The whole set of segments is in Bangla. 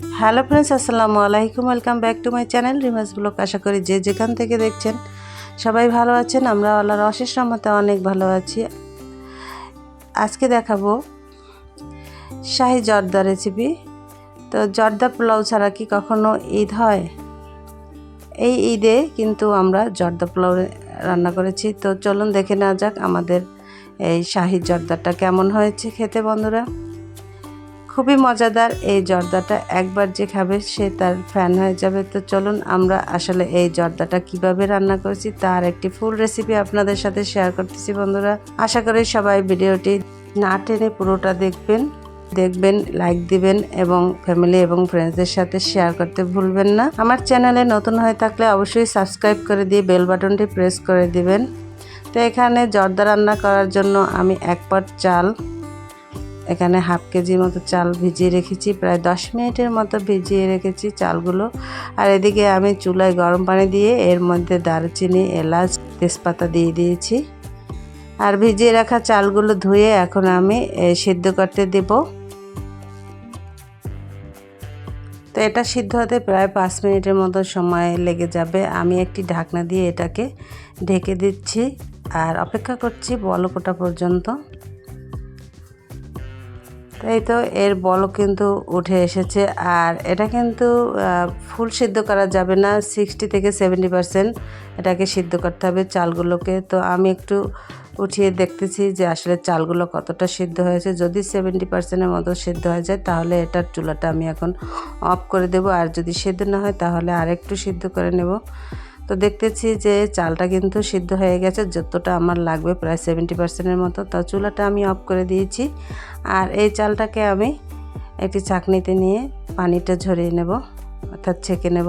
হ্যালো ফ্রেন্ডস আসসালামু আলাইকুম। Welcome back to my channel Rimas blog আশা করি যে যেখান থেকে দেখছেন, সবাই ভালো আছেন। আমরা আল্লাহর অশেষ রহমতে অনেক ভালো আছি। আজকে দেখাবো শাহি জর্দা রেসিপি তো জর্দা পোলাও ছাড়া কি কখনো ঈদ হয়? এই ঈদে কিন্তু আমরা জর্দা পোলাও রান্না করেছি। তো চলুন দেখে নেওয়া যাক আমাদের এই শাহি জর্দাটা কেমন হয়েছে খেতে বন্ধুরা। খুবই মজাদার এই জর্দাটা। একবার যে খাবে সে তার ফ্যান হয়ে যাবে। তো চলুন আমরা আসলে এই জর্দাটা কীভাবে রান্না করেছি তার একটি ফুল রেসিপি আপনাদের সাথে শেয়ার করতেছি বন্ধুরা। আশা করি সবাই ভিডিওটি না টেনে পুরোটা দেখবেন। দেখবেন লাইক দিবেন এবং ফ্যামিলি এবং ফ্রেন্ডসদের সাথে শেয়ার করতে ভুলবেন না। আমার চ্যানেলে নতুন হয়ে থাকলে অবশ্যই সাবস্ক্রাইব করে দিয়ে বেল বাটনটি প্রেস করে দিবেন। তো এখানে জর্দা রান্না করার জন্য আমি এক পট চাল এখানে হাফ কেজি মতো চাল ভিজিয়ে রেখেছি, প্রায় দশ মিনিটের মতো ভিজিয়ে রেখেছি চালগুলো। আর এদিকে আমি চুলায় গরম পানি দিয়ে এর মধ্যে দারচিনি, এলাচ, তেজপাতা দিয়ে দিয়েছি। আর ভিজিয়ে রাখা চালগুলো ধুয়ে এখন আমি সিদ্ধ করতে দেব। তো এটা সিদ্ধ হতে প্রায় পাঁচ মিনিটের মতো সময় লেগে যাবে। আমি একটি ঢাকনা দিয়ে এটাকে ঢেকে দিচ্ছি। আর অপেক্ষা করছি বলকোটা পর্যন্ত। তাই তো এর বল কিন্তু উঠে এসেছে। আর এটা কিন্তু ফুল সিদ্ধ করা যাবে না সিক্সটি থেকে সেভেন্টি পারসেন্ট এটাকে সিদ্ধ করতে হবে চালগুলোকে। তো আমি একটু উঠিয়ে দেখতেছি যে আসলে চালগুলো কতটা সিদ্ধ হয়েছে। যদি সেভেন্টি পার্সেন্টের মতো সিদ্ধ হয়ে যায়, তাহলে এটার চুলাটা আমি এখন অফ করে দেব। আর যদি সিদ্ধ না হয়, তাহলে আরেকটু সিদ্ধ করে নেব। তো দেখতেছি যে চালটা কিন্তু সিদ্ধ হয়ে গেছে, যতটা আমার লাগবে প্রায় সেভেন্টি পার্সেন্টের মতো। তো চুলাটা আমি অফ করে দিয়েছি আর এই চালটাকে আমি একটি চাকনিতে নিয়ে পানিটা ঝরিয়ে নেব, অর্থাৎ ছেঁকে নেব।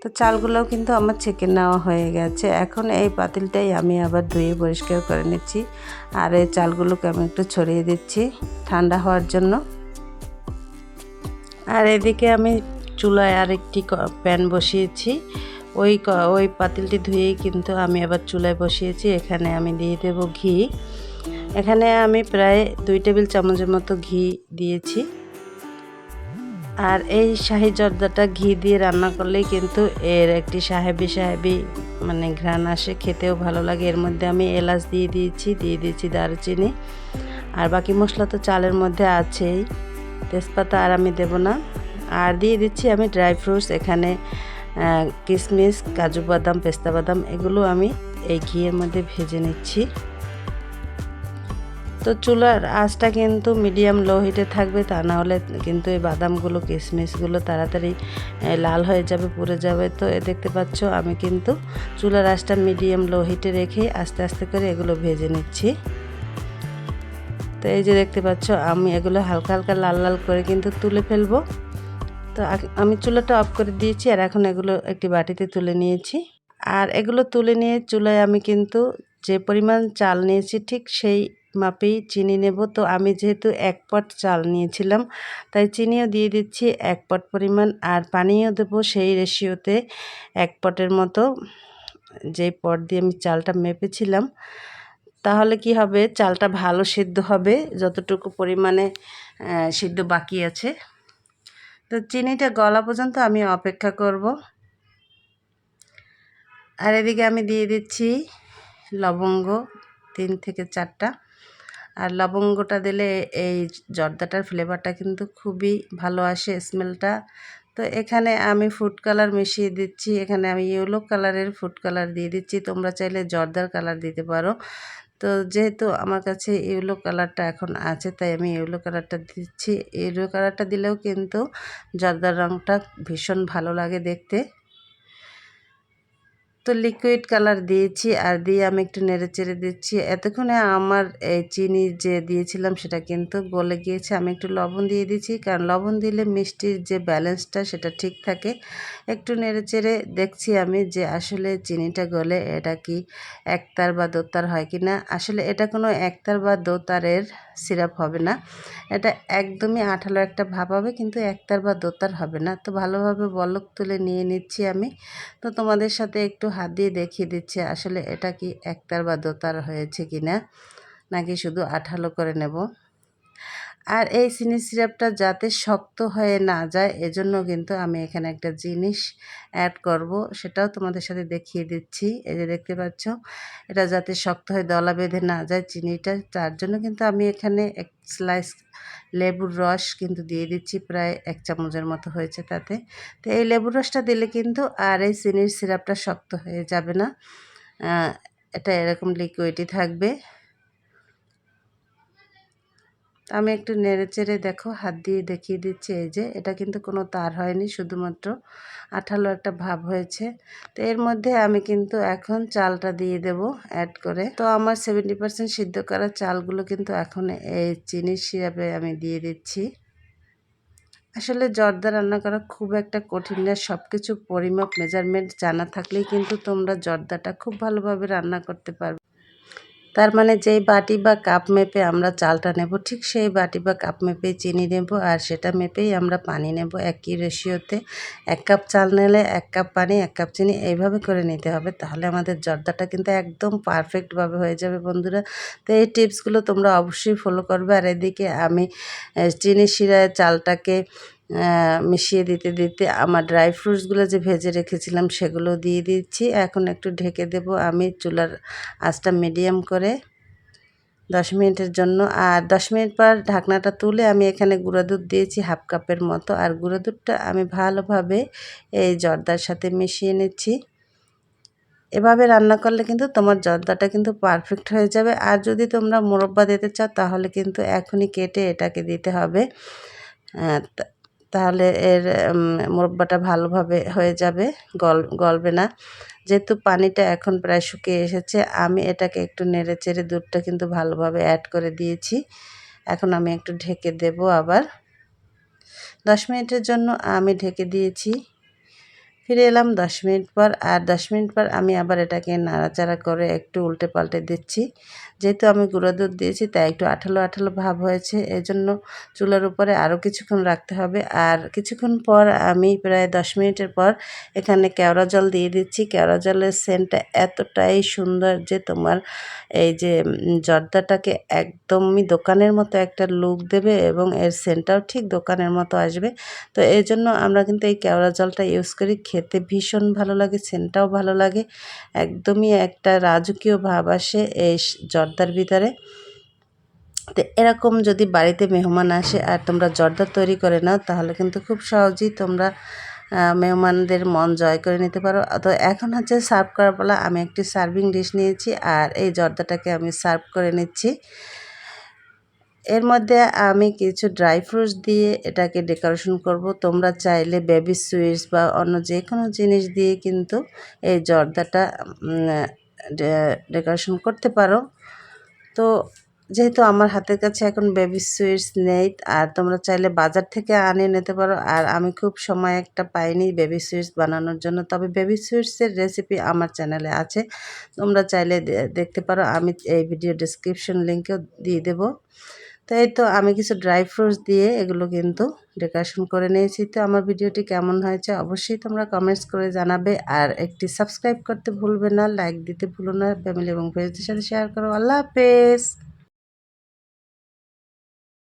তো চালগুলোও কিন্তু আমার ছেঁকে নেওয়া হয়ে গেছে। এখন এই পাতিলটাই আমি আবার ধুয়ে পরিষ্কার করে নিচ্ছি আর এই চালগুলোকে আমি একটু ছড়িয়ে দিচ্ছি ঠান্ডা হওয়ার জন্য। আর এদিকে আমি চুলায় আর একটি প্যান বসিয়েছি। ওই ওই পাতিলটি ধুয়েই কিন্তু আমি আবার চুলায় বসিয়েছি। এখানে আমি দিয়ে দেব ঘি। এখানে আমি প্রায় দুই টেবিল চামচের মতো ঘি দিয়েছি। আর এই শাহি জর্দাটা ঘি দিয়ে রান্না করলেই কিন্তু এর একটি সাহেবি সাহেবি মানে ঘ্রাণ আসে, খেতেও ভালো লাগে। এর মধ্যে আমি এলাচ দিয়ে দিয়েছি দিয়ে দিয়েছি দারুচিনি। আর বাকি মশলা তো চালের মধ্যে আছেই। তেজপাতা আর আমি দেব না। আর দিয়ে দিচ্ছি আমি ড্রাই ফ্রুটস। এখানে কিশমিশ কাজু বাদাম, পেস্তা বাদাম, এগুলো আমি এই ঘিয়ের মধ্যে ভেজে নিচ্ছি। তো চুলার আঁচটা কিন্তু মিডিয়াম লো হিটে থাকবে, তা না হলে কিন্তু এই বাদামগুলো কিশমিশগুলো তাড়াতাড়ি লাল হয়ে যাবে, পুড়ে যাবে। তো এ দেখতে পাচ্ছ, আমি কিন্তু চুলার আঁচটা মিডিয়াম লো হিটে রেখে আস্তে আস্তে করে এগুলো ভেজে নিচ্ছি। তো এই যে দেখতে পাচ্ছ, আমি এগুলো হালকা হালকা লাল লাল করে কিন্তু তুলে ফেলব। তো আমি চুলাটা অফ করে দিয়েছি আর এখন এগুলো একটি বাটিতে তুলে নিয়েছি। আর এগুলো তুলে নিয়ে চুলায় আমি কিন্তু যে পরিমাণ চাল নিয়েছি ঠিক সেই মাপেই চিনি নেব। তো আমি যেহেতু এক পট চাল নিয়েছিলাম, তাই চিনিও দিয়ে দিচ্ছি এক পট পরিমাণ আর পানিও দেবো সেই রেশিওতে এক পটের মতো যেই পট দিয়ে আমি চালটা মেপেছিলাম। তাহলে কি হবে? চালটা ভালো সিদ্ধ হবে, যতটুকু পরিমাণে সিদ্ধ বাকি আছে। তো চিনিটা গলা পর্যন্ত আমি অপেক্ষা করব। আর এদিকে আমি দিয়ে দিচ্ছি লবঙ্গ, তিন থেকে চারটা। আর লবঙ্গটা দিলে এই জর্দাটার ফ্লেভারটা কিন্তু খুবই ভালো আসে স্মেলটা। তো এখানে আমি ফুড কালার মিশিয়ে দিচ্ছি। এখানে আমি ইয়েলো কালারের ফুড কালার দিয়ে দিচ্ছি। তোমরা চাইলে জর্দার কালার দিতে পারো। তো যেহেতু আমার কাছে ইউলো কালারটা এখন আছে, তাই আমি ইউলো কালারটা দিচ্ছি। ইউলো কালারটা দিলেও কিন্তু জর্দার রঙটা ভীষণ ভালো লাগে দেখতে। তো লিকুইড কালার দিয়েছি আর দিয়ে আমি একটু নেড়ে চেড়ে দিচ্ছি। এতক্ষণে আমার এই চিনি যে দিয়েছিলাম সেটা কিন্তু গলে গিয়েছে। আমি একটু লবণ দিয়ে দিচ্ছি কারণ লবণ দিলে মিষ্টির যে ব্যালেন্সটা সেটা ঠিক থাকে। একটু নেড়ে চেড়ে দেখছি আমি যে আসলে চিনিটা গলে এটা কি একতার বা দোতার হয় কি না আসলে এটা কোনো একতার বা দোতারের সিরাপ হবে না। এটা একদমই আঠালো একটা ভাব হবে কিন্তু একতার বা দোতার হবে না। তো ভালোভাবে বলক তুলে নিয়ে নিচ্ছি আমি। তো তোমাদের সাথে একটু হাত দিয়ে দেখিয়ে দিচ্ছে, আসলে এটা কি একতার বা দোতার হয়েছে কি না নাকি শুধু আঠালো করে নেব? আর এই চিনি সিরাপটা যাতে শক্ত হয়ে না যায়, এজন্য কিন্তু আমি এখানে একটা জিনিস অ্যাড করব। সেটাও তোমাদের সাথে দেখিয়ে দিচ্ছি। এই যে দেখতে পাচ্ছ, এটা যাতে শক্ত হয়ে দলা বেঁধে না যায় চিনিটা, তার জন্য কিন্তু আমি এখানে এক স্লাইস লেবুর রস কিন্তু দিয়ে দিচ্ছি, প্রায় এক চামচের মতো হয়েছে তাতে। তো এই লেবুর রসটা দিলে কিন্তু আর এই চিনির সিরাপটা শক্ত হয়ে যাবে না। এটা এরকম লিকুইডই থাকবে। আমি একটু নেড়ে চেড়ে দেখো, হাত দিয়ে দেখিয়ে দিচ্ছি এই যে, এটা কিন্তু কোনো তার হয়নি, শুধুমাত্র আঠালো একটা ভাব হয়েছে। তো এর মধ্যে আমি কিন্তু এখন চালটা দিয়ে দেব অ্যাড করে। তো আমার সেভেন্টি পার্সেন্ট সিদ্ধ করা চালগুলো কিন্তু এখন এই চিনির সিরাপে আমি দিয়ে দিচ্ছি। আসলে জর্দা রান্না করা খুব একটা কঠিন না সব কিছু পরিমাপ মেজারমেন্ট জানা থাকলেই কিন্তু তোমরা জর্দাটা খুব ভালোভাবে রান্না করতে পারবে। তার মানে যেই বাটি বা কাপ মেপে আমরা চালটা নেব, ঠিক সেই বাটি বা কাপ মেপে চিনি নেব আর সেটা মেপেই আমরা পানি নেব একই রেশিওতে। এক কাপ চাল নিলে এক কাপ পানি, এক কাপ চিনি এইভাবে করে নিতে হবে তাহলে আমাদের জর্দাটা কিন্তু একদম পারফেক্টভাবে হয়ে যাবে বন্ধুরা। তো এই টিপসগুলো তোমরা অবশ্যই ফলো করবে আর এদিকে আমি চিনি শিরায় চালটাকে মিশিয়ে দিতে দিতে আমার ড্রাই ফ্রুটসগুলো যে ভেজে রেখেছিলাম সেগুলো দিয়ে দিচ্ছি। এখন একটু ঢেকে দেব আমি চুলার আঁচটা মিডিয়াম করে দশ মিনিটের জন্য। আর দশ মিনিট পর ঢাকনাটা তুলে আমি এখানে গুঁড়ো দুধ দিয়েছি হাফ কাপের মতো। আর গুঁড়ো দুধটা আমি ভালোভাবে এই জর্দার সাথে মিশিয়ে নিচ্ছি। এভাবে রান্না করলে কিন্তু তোমার জর্দাটা কিন্তু পারফেক্ট হয়ে যাবে। আর যদি তোমরা মোরব্বা দিতে চাও তাহলে কিন্তু এখনই কেটে এটাকে দিতে হবে। তাহলে এর মোরব্বাটা ভালোভাবে হয়ে যাবে, গল, গলবে না। যেহেতু পানিটা এখন প্রায় শুকিয়ে এসেছে, আমি এটাকে একটু নেড়ে চেড়ে দুধটা কিন্তু ভালোভাবে অ্যাড করে দিয়েছি। এখন আমি একটু ঢেকে দেব আবার। দশ মিনিটের জন্য আমি ঢেকে দিয়েছি। ফিরে এলাম দশ মিনিট পর, আর দশ মিনিট পর আমি আবার এটাকে নাড়াচাড়া করে একটু উল্টে পাল্টে দিচ্ছি। যেহেতু আমি গুঁড়ো দুধ দিয়েছি, তাই একটু আঠালো আঠালো ভাব হয়েছে। এজন্য চুলার উপরে আরও কিছুক্ষণ রাখতে হবে। আর কিছুক্ষণ পর আমি প্রায় দশ মিনিটের পর এখানে কেওড়া জল দিয়ে দিচ্ছি। কেওড়া জলের সেন্টটা এতটাই সুন্দর যে তোমার এই যে জর্দাটাকে একদমই দোকানের মতো একটা লুক দেবে এবং এর সেন্টটাও ঠিক দোকানের মতো আসবে। তো এই জন্য আমরা কিন্তু এই কেওড়া জলটা ইউজ করি। খেতে ভীষণ ভালো লাগে, সেন্টটাও ভালো লাগে। একদমই একটা রাজকীয় ভাব আসে এই জর্দার ভিতরে। তো এরকম যদি বাড়িতে মেহমান আসে আর তোমরা জর্দা তৈরি করে নাও, তাহলে কিন্তু খুব সহজেই তোমরা মেহমানদের মন জয় করে নিতে পারো। তো এখন হচ্ছে সার্ভ করার পালা আমি একটি সার্ভিং ডিশ নিয়েছি আর এই জর্দাটাকে আমি সার্ভ করে নিচ্ছি। এর মধ্যে আমি কিছু ড্রাই ফ্রুটস দিয়ে এটাকে ডেকোরেশন করব। তোমরা চাইলে বেবি সুইটস বা অন্য যে কোনো জিনিস দিয়ে কিন্তু এই জর্দাটা ডেকোরেশন করতে পারো। তো যেহেতু আমার হাতের কাছে এখন বেবি সুইটস নেই, আর তোমরা চাইলে বাজার থেকে আনিয়ে নিতে পারো। আর আমি খুব সময় একটা পাইনি বেবি সুইটস বানানোর জন্য। তবে বেবি সুইটসের রেসিপি আমার চ্যানেলে আছে। তোমরা চাইলে দেখতে পারো। আমি এই ভিডিও ডিসক্রিপশন লিঙ্কেও দিয়ে দেবো। তো এই তো আমি কিছু ড্রাই ফ্রুটস দিয়ে এগুলো কিন্তু ডেকোরেশন করে নিয়েছি। তো আমার ভিডিওটি কেমন হয়েছে অবশ্যই তোমরা কমেন্টস করে জানাবে। আর একটি সাবস্ক্রাইব করতে ভুলবে না লাইক দিতে ভুলো না ফ্যামিলি এবং ফ্রেন্ডসদের সাথে শেয়ার করো। আল্লাহ হাফেজ।